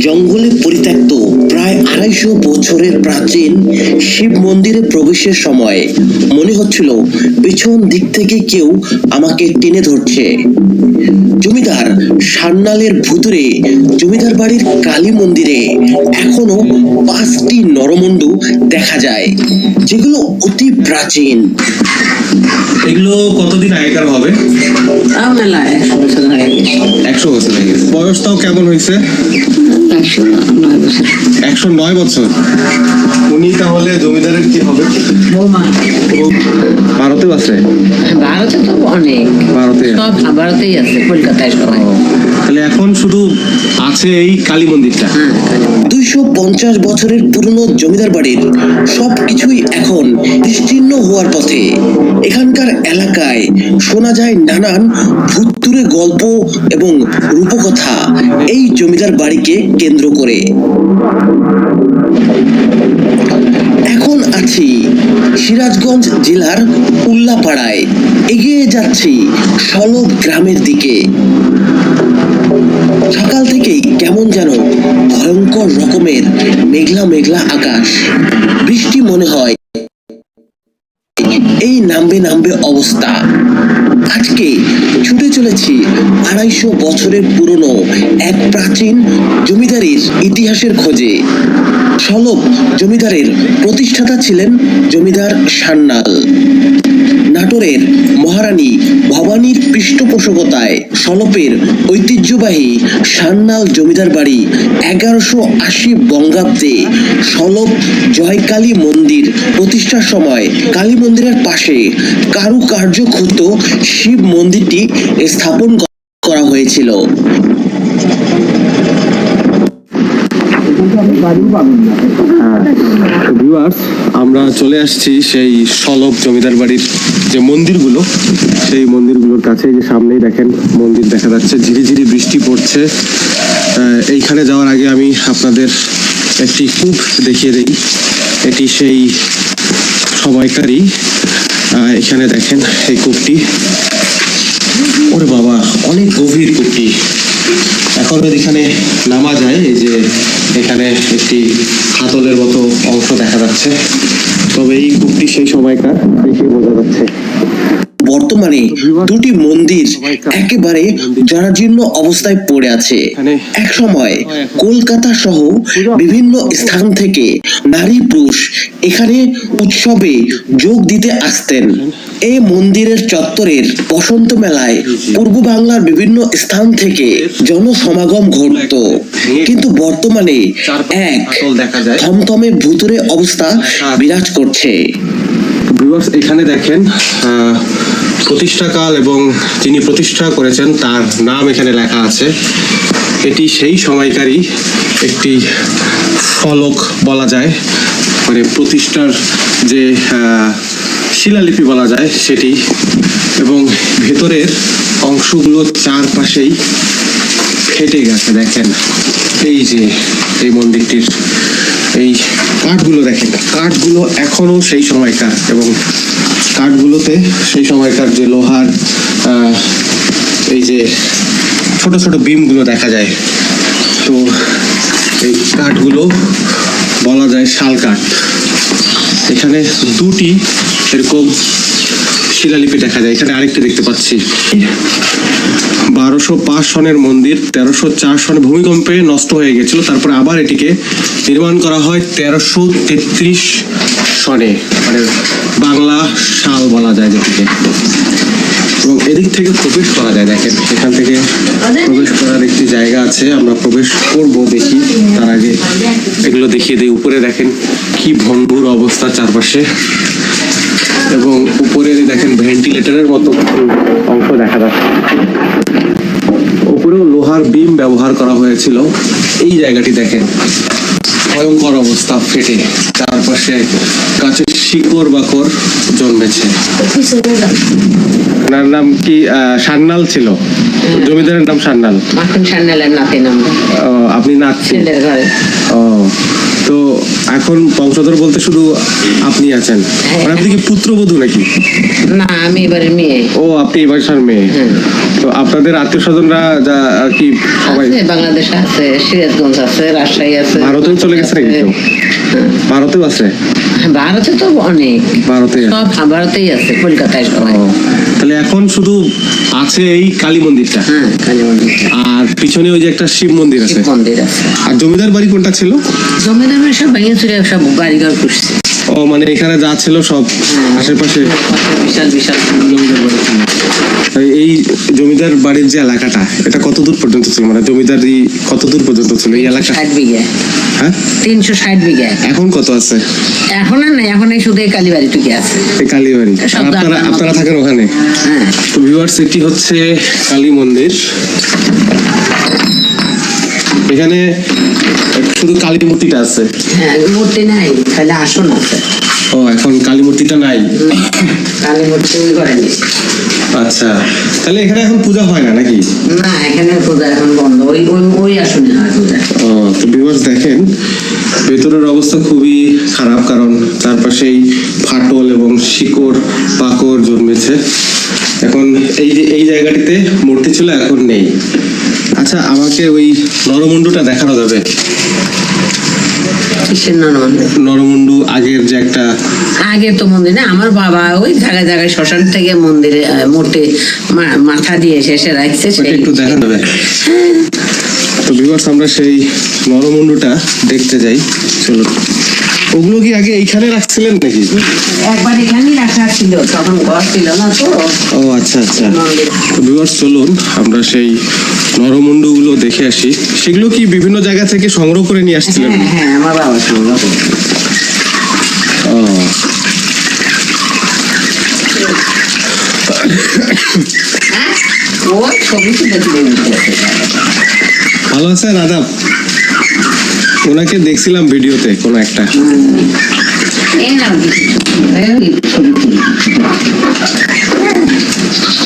জঙ্গলে পরিত্যক্ত প্রায় আড়াইশো বছরের প্রাচীন শিব মন্দিরে প্রবেশের সময় মনে হচ্ছিল পেছন দিক থেকে কেউ আমাকে টেনে ধরছে। জমিদার সান্নালের ভুতুরে জমিদার বাড়ির কালী মন্দিরে এখনও পাঁচটি নরমুণ্ডু দেখা যায় যেগুলো অতি প্রাচীন। এগুলো কতদিন আগেকার হবে? একশো বছর হয়ে গেছে বয়সটাও কেমন হয়েছে? একশো নয় বছর। উনি তাহলে জমিদারের কি হবে? বৌমা। ভারতে আছে? ভারতে তো অনেক। ভারতে? সব ভারতেই আছে কলকাতায় সবাই। তাহলে এখন শুধু আছে এই কালী মন্দিরটা? হ্যাঁ দুইশো পঞ্চাশ বছরের পুরনো জমিদার বাড়ির সবকিছুই এখন বিস্তীর্ণ হওয়ার পথে। এখানকার এলাকায় শোনা যায় নানান ভুতুরে গল্প এবং রূপকথা। এই জমিদার বাড়িকে কেন্দ্র করে। এখন আছি সিরাজগঞ্জ জেলার উল্লাপাড়ায়। এগিয়ে যাচ্ছি সলব গ্রামের দিকে। সকাল থেকেই কেমন যেন ভয়ঙ্কর রকমের মেঘলা মেঘলা আকাশ। বৃষ্টি মনে হয় এই নামবে নামবে অবস্থা। আজকে ছুটে চলেছি আড়াইশো বছরের পুরনো এক প্রাচীন জমিদারির ইতিহাসের খোঁজে। সলভ জমিদারের প্রতিষ্ঠাতা ছিলেন জমিদার সান্নাল। নাটোরের মহারানী ভবানীর পৃষ্ঠপোষকতায় সলপের ঐতিহ্যবাহী সান্নাল জমিদার বাড়ি এগারোশো আশি বঙ্গাব্দে সলপ জয়কালী মন্দির প্রতিষ্ঠার সময় কালী মন্দিরের পাশে কারুকার্য ক্ষুত শিব মন্দিরটি স্থাপন করা হয়েছিল। ভিউয়ার্স আমরা চলে আসছি সেই সলভ জমিদার বাড়ির যে মন্দিরগুলো সেই মন্দিরগুলোর কাছে যে সামনেই দেখেন মন্দির দেখা যাচ্ছে ঝিরি ঝিরি বৃষ্টি পড়ছে। এইখানে যাওয়ার আগে আমি আপনাদের একটি কূপ দেখিয়ে দিই। এটি সেই সময়কারী আহ, এখানে দেখেন এই কূপটি। ওরে বাবা অনেক গভীর কূপটি। এখন এখানে নামা যায়, এই যে এখানে একটি হাতলের মতো অংশ দেখা যাচ্ছে। তবে এই কূপটি সেই সময়কার দেখে বোঝা যাচ্ছে। বর্তমানে দুটি মন্দির একেবারে জরাজীর্ণ অবস্থায় পড়ে আছে। এক সময় কলকাতা সহ বিভিন্ন স্থান থেকে নারী পুরুষ এখানে উৎসবে যোগ দিতে আসতেন। এই মন্দিরের চত্বরের বসন্ত মেলায় পূর্ব বাংলার বিভিন্ন স্থান থেকে জনসমাগম ঘটত। কিন্তু বর্তমানে এক থমথমে ভুতুরে অবস্থা বিরাজ করছে। এখানে দেখেন আহ, প্রতিষ্ঠাকাল এবং যিনি প্রতিষ্ঠা করেছেন, তার নাম এখানে লেখা আছে। এটি সেই সময়কারই একটি ফলক বলা যায়। মানে প্রতিষ্ঠার যে শিলালিপি বলা যায় সেটি। এবং ভেতরের অংশগুলো চারপাশেই ফেটে গেছে, দেখেন। এই যে, এই মন্দিরটির এই কাঠগুলো দেখেন। কাঠগুলো এখনও সেই সময়কার এবং কাঠগুলোতে, সেই সময়কার যে লোহার এই যে ছোট ছোট বিমগুলো দেখা যায়। তো এই কাঠগুলো বলা যায় শাল কাঠ। এখানে দুটি এরকম শিলালিপি দেখা যায়। এখানে আরেকটি দেখতে পাচ্ছি। বারোশো পাঁচ সনের মন্দির, তেরোশো চার সনে ভূমিকম্পে নষ্ট হয়ে গেছিল। তারপরে আবার এটিকে নির্মাণ করা হয় তেরোশো তেত্রিশ সনে। মানে বাংলা সাল বলা যায় যেটিকে। এবং এদিক থেকে প্রবেশ করা যায়, দেখেন। এখান থেকে প্রবেশ করার একটি জায়গা আছে। আমরা প্রবেশ করব, দেখি। তার আগে এগুলো দেখিয়ে দিই। উপরে দেখেন কি ভঙ্গুর অবস্থা চারপাশে। এবং উপরে দেখেন ভেন্টিলেটরের মতো কিছু অংশ দেখা যাচ্ছে। উপরেও লোহার বিম ব্যবহার করা হয়েছিল। এই জায়গাটি দেখেন ভয়ঙ্কর অবস্থা ফেটে। চারপাশে গাছের শিকড় বাকর জন্মেছে। ওনার নাম কি? সান্নাল ছিল। জমিদারের নাম সান্নাল মাখন সান্নালের নাতে নাম। আপনি ছেলের ও তো এখন বংশধর বলতে শুধু আপনি আছেন। মানে আপনি কি পুত্রবধূ নাকি? না আমি এবারে মেয়ে। ও আপনি এবারে বাসার মেয়ে। তো আপনাদের আত্মীয় স্বজনরা যা আর কি সবাই? বাংলাদেশে আছে সিরাজগঞ্জ আছে রাজশাহী আছে। ভারতেও চলে গেছে নাকি? ভারতেও আছে? ভারতে তো অনেক। ভারতে? সব ভারতেই আছে কলকাতায় সবাই। তাহলে এখন শুধু আছে এই কালী মন্দিরটা? হ্যাঁ কালী মন্দির আর পিছনে ওই যে একটা শিব মন্দির আছে? শিব মন্দির আছে। আর জমিদার বাড়ি কোনটা ছিল? জমিদার বাড়ি সব ভেঙে চুরে সব বাড়িঘর করছে ও মানে এখানে যা ছিল সব আশেপাশে। বিশাল বিশাল এই- এই জমিদার বাড়ির যে এলাকাটা এটা কত দূর পর্যন্ত ছিল? মানে জমিদারি কত দূর পর্যন্ত ছিল এই এলাকা? ষাট বিঘা। হ্যাঁ? তিনশো ষাট বিঘা। এখন কত আছে? এখন আর নাই এখন এই শুধু এই কালীবাড়ি টুকি আছে। এই কালীবাড়ি। আপনারা আপনারা থাকেন ওখানে? হ্যাঁ। তো ভিউয়ার্স এটি হচ্ছে কালী মন্দির। এখানে শুধু কালী মূর্তিটা আছে। হ্যাঁ মূর্তি নাই তাহলে আসন ও এখন কালী মূর্তিটা নাই কালী মূর্তি ঘরে আচ্ছা তাহলে এখানে এখন পূজা হয় না নাকি? না এখানে পূজা এখন বন্ধ ওই ওই ওই আসনে হয় পূজা। ও, তো ভিউয়ার্স দেখেন ভেতরের অবস্থা খুবই খারাপ কারণ চারপাশেই ফাটল এবং শিকড় পাকড় জন্মেছে। এখন এই যে এই জায়গাটিতে মূর্তি ছিল এখন নেই। আচ্ছা আমাকে ওই নরমুণ্ডটা দেখানো যাবে। কিসের নরমান নরমুন্ডু আগের যে একটা আগে তো মন্দির না আমার বাবা ওই জায়গায় জায়গায় শ্মশান থেকে মন্দিরে আহ, মূর্তি মা- মাথা দিয়ে শেষে রাখছে একটু দেখানো যাবে। তো ভিউয়ার্স আমরা সেই নরমুন্ডুটা দেখতে যাই চলো ওগুলো কি আগে এইখানে রাখছিলেন নাকি? একবার এখানেই রাখা ছিল তখন ঘর ছিল না তো। ও আচ্ছা আচ্ছা। ভিউয়ার্স চলুন আমরা সেই নরমুন্ডুগুলো দেখে আসি। সেগুলো কি বিভিন্ন জায়গা থেকে সংগ্রহ করে নিয়ে আসছিলেন? হ্যাঁ হ্যাঁ আমার বাবা সংগ্রহ করতো। ও। হ্যাঁ? আছে। ভালো আছেন আদাব ওনাকে দেখছিলাম ভিডিওতে কোনো একটা। এই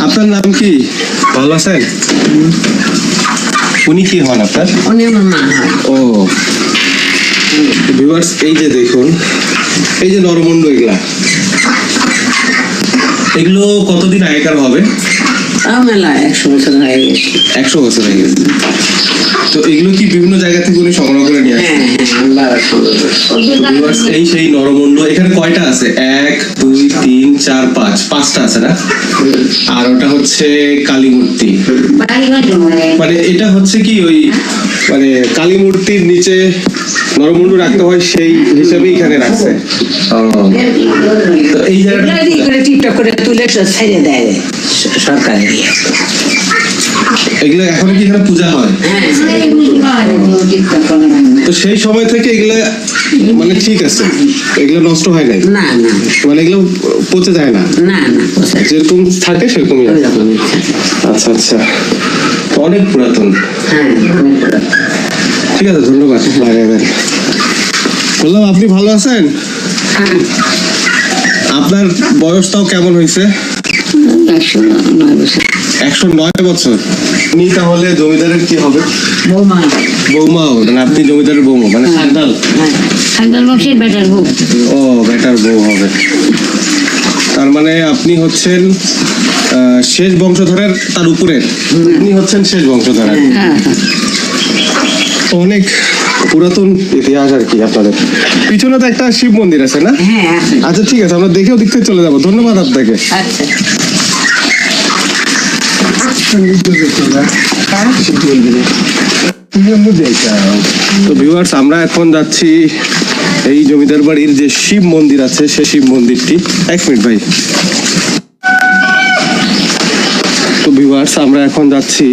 আপনার নাম কি? ভালো আছেন উনি কি হন আপনার? ও। ভিউয়ার্স এই যে দেখুন এই যে নরমন্ড এগুলা এগুলো কতদিন আগেকার হবে? মেলা একশো বছর হয়ে গেছে। একশো বছর হয়ে গেছে। তো এগুলো কি বিভিন্ন জায়গা থেকে উনি সংগ্রহ করে নিয়ে আসেন? হ্যাঁ হ্যাঁ এই সেই নরমুন্ড এখানে কয়টা আছে? এক দুই তিন চার পাঁচ পাঁচটা আছে না? আর ওটা হচ্ছে কালী মূর্তি মানে এটা হচ্ছে কি ওই মানে কালী মূর্তির নিচে নরমুন্ডু রাখতে হয় সেই হিসাবে এখানে রাখছে। এই জায়গাটা এগুলো করে তুলে সব দেয় স- দিয়ে। এগুলো এখন কি এখানে পূজা হয়? হ্যাঁ তো সেই সময় থেকে এগুলো মানে ঠিক আছে এগুলো নষ্ট হয় নাই? না না। মানে এগুলো পচে যায় না? না না যেরকম থাকে সেরকমই রকমই। আচ্ছা আচ্ছা। অনেক পুরাতন। হ্যাঁ ঠিক আছে ধন্যবাদ। বললাম আপনি ভালো আছেন? হ্যাঁ। আপনার বয়সটাও কেমন হয়েছে? একশো নয় বছর। একশো নয় বছর। উনি তাহলে জমিদারের কি হবে? বৌমা। বৌমাও মানে আপনি জমিদারের বৌমা মানে হ্যাঁ সাইকেল বক্সের বেটার বউ। ও বেটার বউ হবে। তার মানে আপনি হচ্ছেন শেষ বংশধরের তার উপরের আপনি হচ্ছেন শেষ বংশধরের। হ্যাঁ অনেক পুরাতন ইতিহাস আর কি আপনাদের। পিছনে তো একটা শিব মন্দির আছে না? হ্যাঁ আচ্ছা ঠিক আছে আমরা দেখেও দেখতে চলে যাব। ধন্যবাদ আপনাকে। আচ্ছা। তো ভিউয়ার্স আমরা এখন যাচ্ছি এই জমিদার বাড়ির যে শিব মন্দির আছে, সে শিব মন্দিরটি। এক মিনিট ভাই। তো ভিউয়ার্স আমরা এখন যাচ্ছি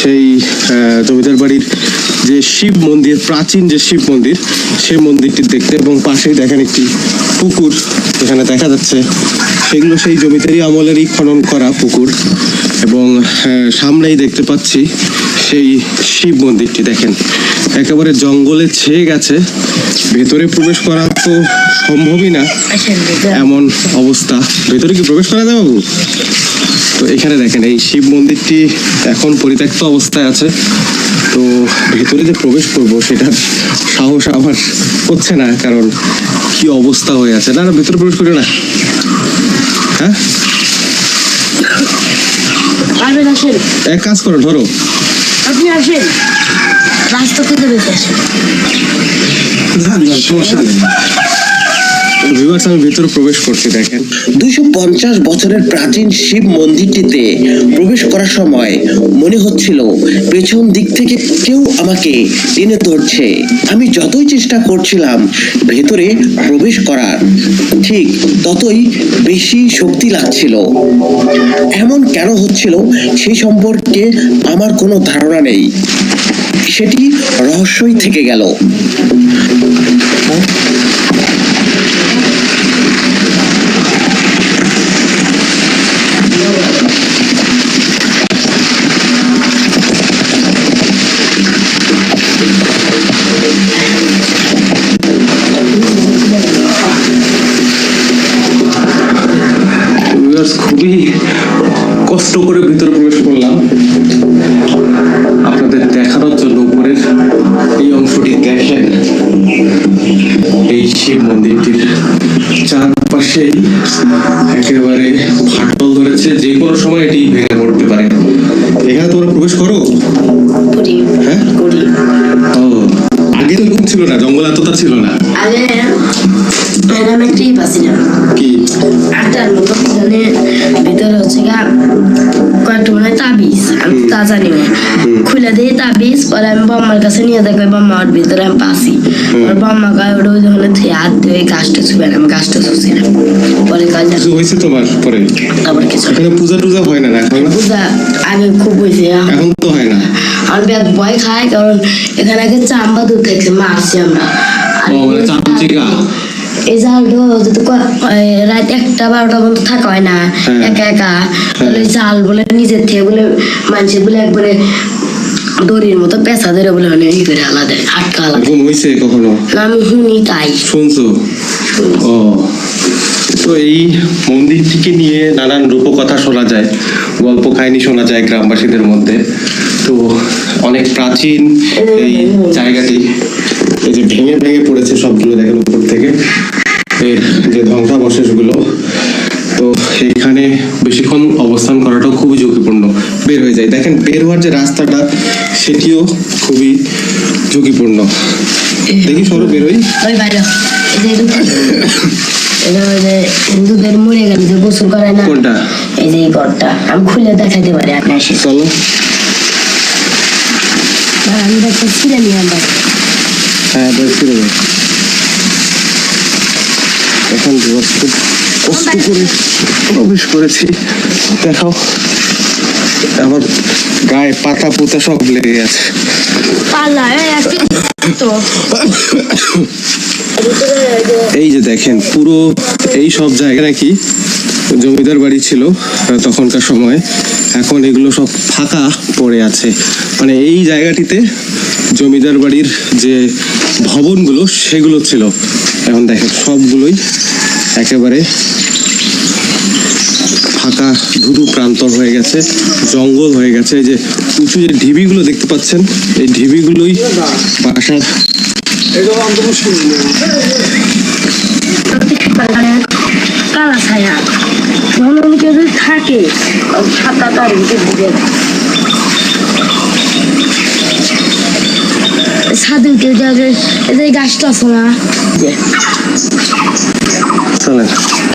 সেই জমিদার বাড়ির যে শিব মন্দির প্রাচীন যে শিব মন্দির সেই মন্দিরটি দেখতে এবং পাশেই দেখেন একটি পুকুর এখানে দেখা যাচ্ছে সেগুলো সেই জমিদারি আমলেরই খনন করা পুকুর এবং সামনেই দেখতে পাচ্ছি সেই শিব মন্দিরটি। দেখেন একেবারে জঙ্গলে ছেয়ে গেছে ভেতরে প্রবেশ করা তো সম্ভবই না। এমন অবস্থা। ভেতরে কি প্রবেশ করা যায় বাবু? তো এখানে দেখেন এই শিব মন্দিরটি এখন পরিত্যক্ত অবস্থায় আছে। তো ভেতরে যে প্রবেশ করব সেটার সাহস আমার হচ্ছে না কারণ কি অবস্থা হয়ে আছে। না না ভেতরে প্রবেশ করে না। হ্যাঁ? এক কাজ করো ধরো। আপনি আসেন। রাস্তা থেকে বেঁচে আসেন। ভিউয়ার্স ভিতরে প্রবেশ করছি, দেখেন। দুইশো পঞ্চাশ বছরের প্রাচীন শিব মন্দিরটিতে প্রবেশ করার সময় মনে হচ্ছিল, পেছন দিক থেকে কেউ আমাকে টেনে ধরছে। আমি যতই চেষ্টা করছিলাম ভেতরে প্রবেশ করার, ঠিক ততই বেশি শক্তি লাগছিল। এমন কেন হচ্ছিল সেই সম্পর্কে আমার কোনো ধারণা নেই। সেটি রহস্যই থেকে গেল। খুবই কষ্ট করে ভিতরে প্রবেশ করলাম। আমি তো তা জানি না খুলে দিয়ে তাবিজ পরে আমি বাম্মার কাছে নিয়ে দেখো বাম্মা ওর ভিতরে আমি পাসি ওর বাম্মা গায়ে ওটা ওই যখন ধুয়ে হাত ধুয়ে গাছটা ছুবে আমি গাছটা ছুছিলাম পরে কাজ কিছু হয়েছে তোমার পরে? আবার কিছু এখানে পূজা টুজা হয় না না এখন? বুঝা আগে খুব হয়েছে এখন? তো হয় না। আমার ব্যাগ ভয় খায় কারণ এখানে আগে চাম্বা দুধ থাকছে মারছি আমরা। ও মানে চামচিকা এই জালটা যদি রাত একটা বারোটা পর্যন্ত থাকা হয় না। হ্যাঁ। একা একা। তাহলে জাল বলে নিজের থেকে বলে মানুষের বলে একবারে দড়ির মতো পেঁচা ধরে বলে মানে ই করে আলাদা আটকা আলাদা। এরকম হয়েছে কখনো? না আমি শুনি তাই। শুনছো? ও। তো এই মন্দিরটিকে নিয়ে নানান রূপকথা শোনা যায় গল্প কাহিনী শোনা যায় গ্রামবাসীদের মধ্যে। তো অনেক প্রাচীন এই জায়গাটি এই যে ভেঙে ভেঙে পড়েছে সবগুলো দেখেন উপর থেকে। এর যে ধ্বংসাবশেষগুলো তো এখানে বেশিক্ষণ অবস্থান করাটাও খুবই ঝুঁকিপূর্ণ। বের হয়ে যায়। দেখেন বের হওয়ার যে রাস্তাটা সেটিও খুবই ঝুঁকিপূর্ণ। দেখি সরো বেরোই ওই বাইরে। এই যে এটা- এটা ওই যে হিন্দুদের মরে গেলে যে গোসল করে না। কোনটা? এই যে ঘরটা। আমি খুলে দেখাতে পারি আপনার চলো। আমি দেখতে ছিঁড়ে হ্যাঁ এখন খুব কষ্ট করে প্রবেশ করেছি। দেখাও। আমার গায়ে পাতা পোতা সব লেগে এই যে দেখেন পুরো এই সব জায়গা নাকি জমিদার বাড়ি ছিল তখনকার সময়। এখন এগুলো সব ফাঁকা পড়ে আছে। মানে এই জায়গাটিতে জমিদার বাড়ির যে ভবনগুলো সেগুলো ছিল। এখন দেখেন সবগুলোই একেবারে ফাঁকা ধুধু প্রান্তর হয়ে গেছে, জঙ্গল হয়ে গেছে। যে উঁচু যে ঢিবিগুলো দেখতে পাচ্ছেন, এই ঢিবিগুলোই বাসার থাকে তার ভিতরে ঢুকে যায়। ছাদে উঠে যায় যে এই গাছটা আছে না?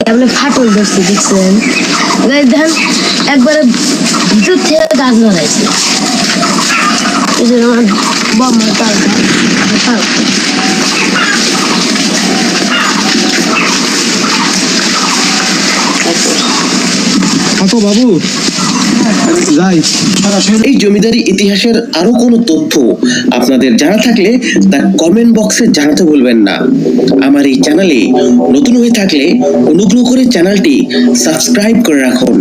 এগুলো ফাটল ধরছে দেখছেন? এবার দেখেন একবারে ভিতর থেকে গাছ ধরাইছে। এই যে আমার তার থাকো বাবু। এই জমিদারি ইতিহাসের আরও কোন তথ্য আপনাদের জানা থাকলে তা কমেন্ট বক্সে জানাতে ভুলবেন না। আমার এই চ্যানেলে নতুন হয়ে থাকলে অনুগ্রহ করে চ্যানেলটি সাবস্ক্রাইব করে রাখুন।